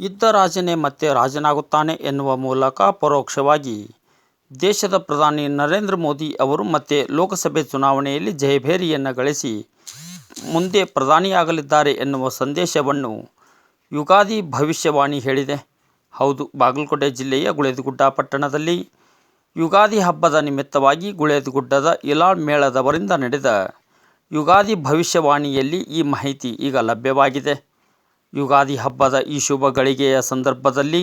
ಇದ್ದ ರಾಜನೇ ಮತ್ತೆ ರಾಜನಾಗುತ್ತಾನೆ ಎನ್ನುವ ಮೂಲಕ ಪರೋಕ್ಷವಾಗಿ ದೇಶದ ಪ್ರಧಾನಿ ನರೇಂದ್ರ ಮೋದಿ ಅವರು ಮತ್ತೆ ಲೋಕಸಭೆ ಚುನಾವಣೆಯಲ್ಲಿ ಜಯಭೇರಿಯನ್ನು ಗಳಿಸಿ ಮುಂದೆ ಪ್ರಧಾನಿಯಾಗಲಿದ್ದಾರೆ ಎನ್ನುವ ಸಂದೇಶವನ್ನು ಯುಗಾದಿ ಭವಿಷ್ಯವಾಣಿ ಹೇಳಿದೆ. ಹೌದು, ಬಾಗಲಕೋಟೆ ಜಿಲ್ಲೆಯ ಗುಳೇದಗುಡ್ಡ ಪಟ್ಟಣದಲ್ಲಿ ಯುಗಾದಿ ಹಬ್ಬದ ನಿಮಿತ್ತವಾಗಿ ಗುಳೇದಗುಡ್ಡದ ಇಲಾಳ್ ಮೇಳದವರಿಂದ ನಡೆದ ಯುಗಾದಿ ಭವಿಷ್ಯವಾಣಿಯಲ್ಲಿ ಈ ಮಾಹಿತಿ ಈಗ ಲಭ್ಯವಾಗಿದೆ. ಯುಗಾದಿ ಹಬ್ಬದ ಈ ಶುಭ ಗಳಿಗೆಯ ಸಂದರ್ಭದಲ್ಲಿ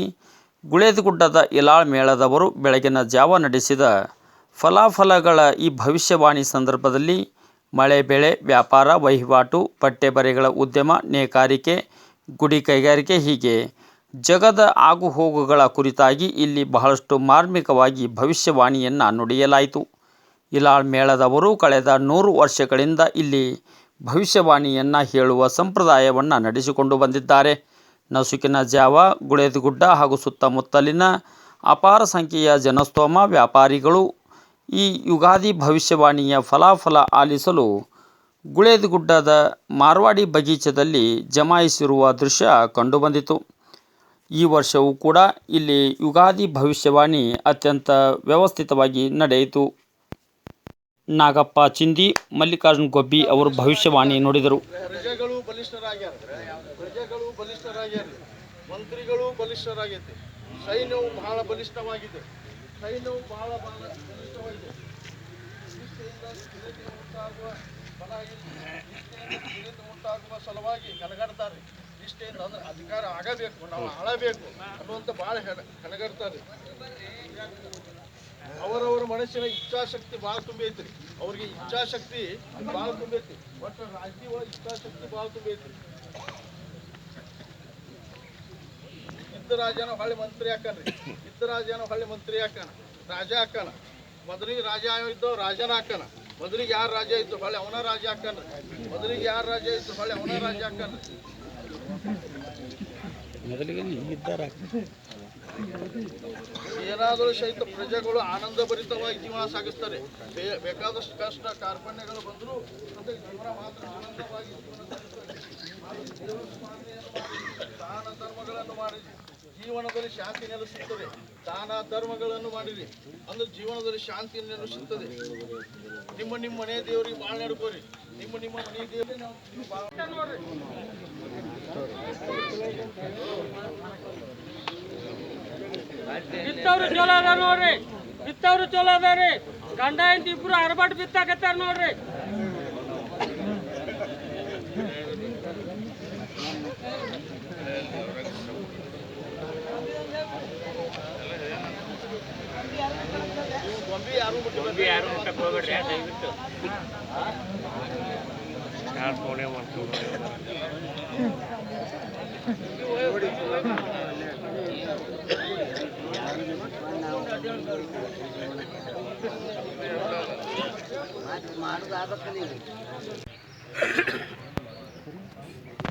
ಗುಳೇದಗುಡ್ಡದ ಇಲಾಳ್ ಮೇಳದವರು ಬೆಳಗಿನ ಜಾವ ನಡೆಸಿದ ಫಲಾಫಲಗಳ ಈ ಭವಿಷ್ಯವಾಣಿ ಸಂದರ್ಭದಲ್ಲಿ ಮಳೆ ಬೆಳೆ, ವ್ಯಾಪಾರ, ವಹಿವಾಟು ಬಟ್ಟೆ ಬರೆಗಳ ಉದ್ಯಮ, ನೇಕಾರಿಕೆ, ಗುಡಿ ಕೈಗಾರಿಕೆ ಹೀಗೆ ಜಗದ ಆಗುಹೋಗುಗಳ ಕುರಿತಾಗಿ ಇಲ್ಲಿ ಬಹಳಷ್ಟು ಮಾರ್ಮಿಕವಾಗಿ ಭವಿಷ್ಯವಾಣಿಯನ್ನು ನುಡಿಯಲಾಯಿತು. ಇಲಾಳ್ ಮೇಳದವರು ಕಳೆದ ನೂರು ವರ್ಷಗಳಿಂದ ಇಲ್ಲಿ ಭವಿಷ್ಯವಾಣಿಯನ್ನು ಹೇಳುವ ಸಂಪ್ರದಾಯವನ್ನು ನಡೆಸಿಕೊಂಡು ಬಂದಿದ್ದಾರೆ. ನಸುಕಿನ ಜಾವ, ಗುಳೇದಗುಡ್ಡ ಹಾಗೂ ಸುತ್ತಮುತ್ತಲಿನ ಅಪಾರ ಸಂಖ್ಯೆಯ ಜನಸ್ತೋಮ ವ್ಯಾಪಾರಿಗಳು ಈ ಯುಗಾದಿ ಭವಿಷ್ಯವಾಣಿಯ ಫಲಾಫಲ ಆಲಿಸಲು ಗುಳೇದಗುಡ್ಡದ ಮಾರ್ವಾಡಿ ಬಗೀಚದಲ್ಲಿ ಜಮಾಯಿಸಿರುವ ದೃಶ್ಯ ಕಂಡುಬಂದಿತು. ಈ ವರ್ಷವೂ ಕೂಡ ಇಲ್ಲಿ ಯುಗಾದಿ ಭವಿಷ್ಯವಾಣಿ ಅತ್ಯಂತ ವ್ಯವಸ್ಥಿತವಾಗಿ ನಡೆಯಿತು. ನಾಗಪ್ಪ, ಚಿಂದಿ, ಮಲ್ಲಿಕಾರ್ಜುನ್ ಗೊಬ್ಬಿ ಅವರು ಭವಿಷ್ಯವಾಣಿ ನೋಡಿದರು. ಪ್ರಜೆಗಳು ಪ್ರಜೆಗಳು ಬಲಿಷ್ಠರಾಗ್ಯಾರ ಮಂತ್ರಿಗಳು ಬಲಿಷ್ಠರಾಗೈತೆ. ಸೈನ್ಯವು ಬಹಳ ಬಲಿಷ್ಠವಾಗಿದೆ. ಸೈನ್ಯವು ಬಹಳ ಬಹಳ ಬಲಿಷ್ಠವಾಗಿದೆ. ಉಂಟಾಗುವ ಸಲುವಾಗಿ ಕನಗಡ್ತಾರೆ ನಿಷ್ಠೆಯಿಂದ ಅಂದ್ರೆ ಅಧಿಕಾರ ಆಗಬೇಕು, ನಾವು ಆಳಬೇಕು ಅನ್ನುವಂಥ ಭಾಳ ಕನಗಡ್ತಾರೆ ಅವರವರ ಮನಸ್ಸಿನ ಇಚ್ಛಾಶಕ್ತಿ ಭಾಳ ತುಂಬೈತ್ರಿ ಅವ್ರಿಗೆ ಇಚ್ಛಾಶಕ್ತಿ ಭಾಳ ತುಂಬೈತಿ ಒಟ್ಟು ರಾಜಕೀಯ ಒಳಗೆ ಇಚ್ಛಾಶಕ್ತಿ ಭಾಳ ತುಂಬೈತ್ರಿ ಇದ್ದ ರಾಜನ ಹೊಳ್ಳಿ ಮಂತ್ರಿ ಹಾಕನ್ರಿ ಇದ್ದ ರಾಜನ ಹೊಳ್ಳಿ ಮಂತ್ರಿ ಹಾಕಣ ರಾಜ ಹಾಕಣ ಮೊದಲಿಗೆ ರಾಜ ಇದ್ದವ ರಾಜನ ಹಾಕಣ ಮೊದಲಿಗೆ ಯಾರು ರಾಜ ಇದ್ದು ಹೊಳ್ಳಿ ಅವನ ರಾಜ ಹಾಕನ್ರಿ ಮೊದಲಿಗೆ ಯಾರು ರಾಜ ಇದ್ದು ಹೊಳ್ಳಿ ಅವನ ರಾಜ ಹಾಕನ್ರಿ ಏನಾದರೂ ಸಹಿತ ಪ್ರಜೆಗಳು ಆನಂದ ಭರಿತವಾಗಿ ಜೀವನ ಸಾಗಿಸ್ತಾರೆ. ಬೇಕಾದಷ್ಟು ಕಷ್ಟ ಕಾರ್ಪಣ್ಯಗಳು ಬಂದರೂ ಜೀವನ ಮಾತ್ರ ಆನಂದವಾಗಿ ದಾನ ಧರ್ಮಗಳನ್ನು ಮಾಡಿ, ಜೀವನದಲ್ಲಿ ಶಾಂತಿ ನೆಲೆಸುತ್ತದೆ. ದಾನ ಧರ್ಮಗಳನ್ನು ಮಾಡಿರಿ. ಅಂದ್ರೆ ಜೀವನದಲ್ಲಿ ಶಾಂತಿ ನೆಲೆಸುತ್ತದೆ. ನಿಮ್ಮ ನಿಮ್ಮ ಮನೆ ದೇವರಿಗೆ ಭಾಳ ನಡ್ಕೋರಿ. ನಿಮ್ಮ ನಿಮ್ಮ ಮನೆ ದೇವರಿಗೆ ಬಿತ್ತವ್ರು ಚಲೋ ಅದ ನೋಡ್ರಿ. ಬಿತ್ತವ್ರು ಚಲೋ ಅದಾರಿ ಗಂಡ, ಹೆಂಡತಿ ಇಬ್ರು ಅರಬಟ್ ಬಿತ್ತಾಕತ್ತಾರ ನೋಡ್ರಿ. ಯಾರು ಮುಟ್ಟಬೇಕು ಯಾರು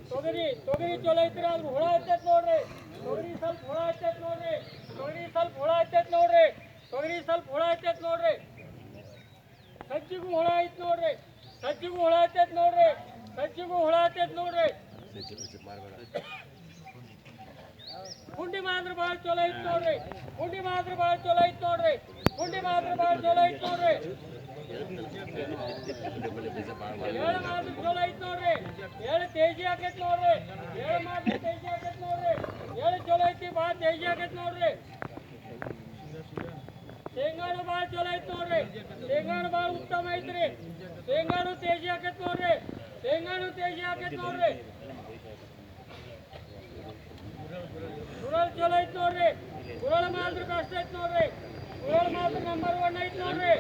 ತೊಗರಿ ತೊಗರಿ ಚಲೋ ಐತ್ರಿ ಅದ್ರ ಹುಳ ಹತ್ತೈತ್ ನೋಡ್ರಿ ತೊಗರಿ ಸ್ವಲ್ಪ ಹುಳ ಹತ್ತೈತ್ ನೋಡ್ರಿ ತೊಗರಿ ಸ್ವಲ್ಪ ಹುಳ ಹತ್ತೈತ್ ನೋಡ್ರಿ ತೊಗರಿ ಸ್ವಲ್ಪ ಹುಳ ಹತ್ತೈತ್ ನೋಡ್ರಿ ಸಜ್ಜಿಗೂ ಹುಳ ಐತ್ ನೋಡ್ರಿ ಸಜ್ಜಿಗೂ ಹುಳ ಹತ್ತೈತ್ ನೋಡ್ರಿ ಸಜ್ಜಿಗೂ ಹುಳ ಹತ್ತೈತ್ ನೋಡ್ರಿ ಭಾಳ ಚಲೋ ಐತ್ ನೋಡ್ರಿ ಗುಂಡಿ ಮಾತ್ರ ಬಾಳ ಚಲೋ ಐತ್ ನೋಡ್ರಿ ಗುಂಡಿ ಮಾತ್ರ ಬಾಳ ಚಲೋ ಐತ್ ನೋಡ್ರಿ ಏಳು ಮಾತ್ರ ಚಲೋ ಐತ್ ನೋಡ್ರಿ ಏಳು ತೇಜಿ ಆಕೈತ್ ನೋಡ್ರಿ ಏಳು ಮಾತ್ರ ತೇಜಿ ಆಕೈತ್ ನೋಡ್ರಿ ಏಳು ಚಲೋ ಐತಿ ಭಾಳ ತೇಜಿ ಆಕೈತ್ ನೋಡ್ರಿ ಶೇಂಗಾನು ಬಾಳ ಚಲೋ ಐತ್ ನೋಡ್ರಿ ಶೇಂಗಾನು ಬಾಳ ಉತ್ತಮ ಐತ್ರಿ ಶೇಂಗಾನು ತೇಜಿ ಆಕೈತ್ ನೋಡ್ರಿ ಶೇಂಗಾನು ತೇಜಿ ಆಕೈತ್ ನೋಡ್ರಿ ಗುರಳ್ ಚಲೋ ಐತ್ ನೋಡ್ರಿ ಗುರಳ್ ಮಾತ್ರ ಬೆಸ್ಟ್ ಐತ್ ನೋಡ್ರಿ ಗುರಳ್ ಮಾತ್ರ ನಂಬರ್ ಒನ್ ಐತ್ ನೋಡ್ರಿ